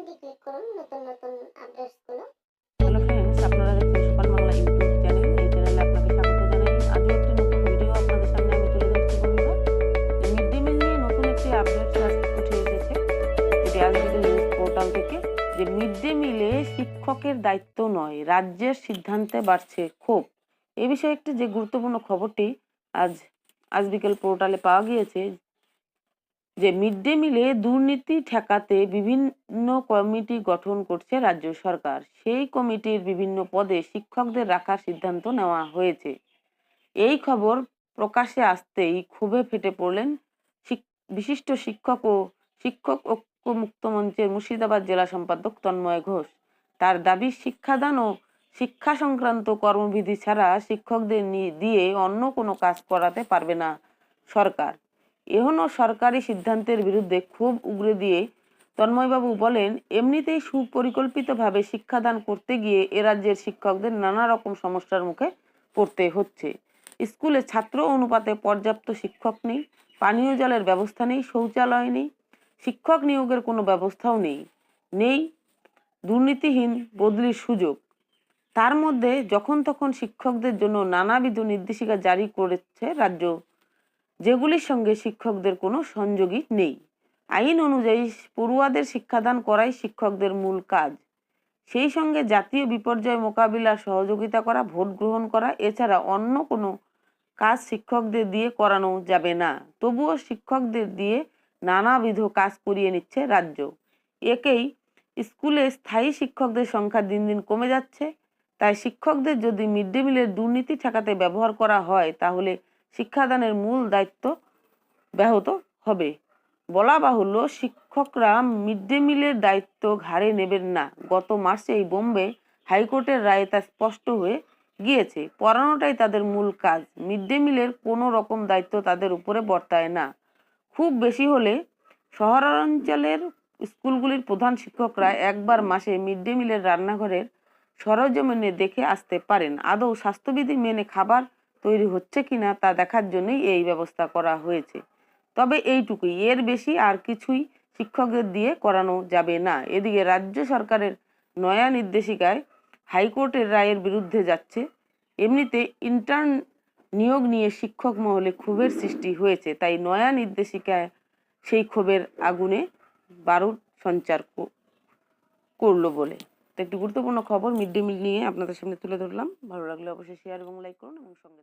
আইকনটি ক্লিক করুন, নতুন নতুন আপডেটসগুলো মিড ডে মিল নিয়ে নতুন পোর্টাল থেকে যে মিড ডে মিলে শিক্ষকের দায়িত্ব নয়, রাজ্যের সিদ্ধান্তে বাড়ছে ক্ষোভ। এ বিষয়ে একটি যে গুরুত্বপূর্ণ খবরটি আজ আজ বিকেল পোর্টালে পাওয়া গিয়েছে যে মিড ডে মিলে দুর্নীতি ঠেকাতে বিভিন্ন কমিটি গঠন করছে রাজ্য সরকার। সেই কমিটির বিভিন্ন পদে শিক্ষকদের রাখার সিদ্ধান্ত নেওয়া হয়েছে। এই খবর প্রকাশে আসতেই ক্ষোভে ফেটে পড়লেন বিশিষ্ট শিক্ষক ও শিক্ষক ঐক্য মুক্ত মঞ্চের মুর্শিদাবাদ জেলা সম্পাদক তন্ময় ঘোষ। তার দাবি, শিক্ষাদান ও শিক্ষা সংক্রান্ত কর্মবিধি ছাড়া শিক্ষকদের দিয়ে অন্য কোনো কাজ করাতে পারবে না সরকার। এহনো সরকারি সিদ্ধান্তের বিরুদ্ধে ক্ষোভ উগরে দিয়ে তন্ময়বাবু বলেন, এমনিতেই সুপরিকল্পিতভাবে শিক্ষাদান করতে গিয়ে এ রাজ্যের শিক্ষকদের নানা রকম সমস্যার মুখে পড়তে হচ্ছে। স্কুলে ছাত্র অনুপাতে পর্যাপ্ত শিক্ষক নেই, পানীয় জলের ব্যবস্থা নেই, শৌচালয় নেই, শিক্ষক নিয়োগের কোনো ব্যবস্থাও নেই নেই, দুর্নীতিহীন বদলির সুযোগ। তার মধ্যে যখন তখন শিক্ষকদের জন্য নানাবিধ নির্দেশিকা জারি করেছে রাজ্য যেগুলির সঙ্গে শিক্ষকদের কোনো সংযোগই নেই। আইন অনুযায়ী পড়ুয়াদের শিক্ষাদান করাই শিক্ষকদের মূল কাজ। সেই সঙ্গে জাতীয় বিপর্যয় মোকাবিলার সহযোগিতা করা, ভোট গ্রহণ করা, এছাড়া অন্য কোনো কাজ শিক্ষকদের দিয়ে করানো যাবে না। তবুও শিক্ষকদের দিয়ে নানাবিধ কাজ করিয়ে নিচ্ছে রাজ্য। একেই স্কুলে স্থায়ী শিক্ষকদের সংখ্যা দিন দিন কমে যাচ্ছে। তাই শিক্ষকদের যদি মিড ডে মিলের দুর্নীতি ঠেকাতে ব্যবহার করা হয়, তাহলে শিক্ষাদানের মূল দায়িত্ব ব্যাহত হবে। বলা বাহুল্য, শিক্ষকরা মিড ডে মিলের দায়িত্ব ঘাড়ে নেবেন না। গত মার্চেই বোম্বে হাইকোর্টের রায়ে তা স্পষ্ট হয়ে গিয়েছে। পড়ানোটাই তাদের মূল কাজ। মিড ডে মিলের কোনো রকম দায়িত্ব তাদের উপরে বর্তায় না। খুব বেশি হলে শহরাঞ্চলের স্কুলগুলির প্রধান শিক্ষকরা একবার মাসে মিড ডে মিলের রান্নাঘরের সরজমিনে দেখে আসতে পারেন। আদৌ স্বাস্থ্যবিধি মেনে খাবার তৈরি হচ্ছে কিনা তা দেখার জন্যই এই ব্যবস্থা করা হয়েছে। তবে এইটুকুই, এর বেশি আর কিছুই শিক্ষকদের দিয়ে করানো যাবে না। এদিকে রাজ্য সরকারের নয়া নির্দেশিকায় হাইকোর্টের রায়ের বিরুদ্ধে যাচ্ছে। এমনিতে ইন্টার্ন নিয়োগ নিয়ে শিক্ষক মহলে ক্ষোভের সৃষ্টি হয়েছে, তাই নয়া নির্দেশিকায় সেই ক্ষোভের আগুনে বারুদ সঞ্চার কো- করল বলে। তো একটি গুরুত্বপূর্ণ খবর মিড ডে মিল নিয়ে আপনাদের সামনে তুলে ধরলাম ভালো লাগলে অবশ্যই শেয়ার এবং লাইক করুন এবং সঙ্গে।